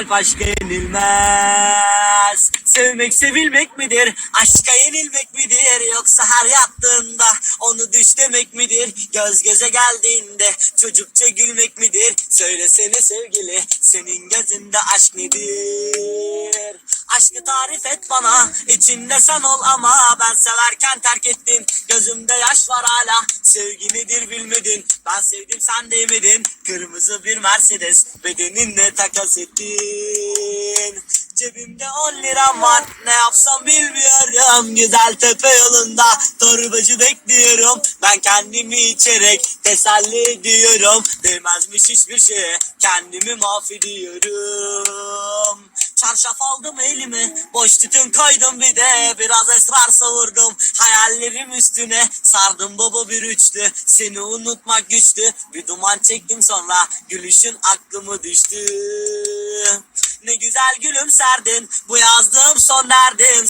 Kalp aşka yenilmez. Sevmek sevilmek midir? Aşka yenilmek midir? Yoksa her yattığında onu düş demek midir? Göz göze geldiğinde çocukça gülmek midir? Söylesene sevgili senin gözünde aşk nedir? Aşkı tarif et bana. İçinde sen ol ama ben severken terk ettin Gözümde yaş var hala sevgi nedir bilmedin. Ben sevdim sen değmedin. Kırmızı bir Mercedes bedeninle takas ettin. Cebimde 10 liram var ne yapsam bilmiyorum. Güzel tepe yolunda torbacı bekliyorum. Ben kendimi içerek teselli ediyorum. Değmezmiş hiçbir şeye kendimi mahvediyorum Çarşaf aldım elime Boş tütün koydum bir de. Biraz esrar savurdum Hayallerim üstüne. Sardım baba bir üçlü Seni unutmak güçtü. Bir duman çektim sonra Gülüşün aklımı düştü. Ne güzel gülümserdin Bu yazdığım son derdim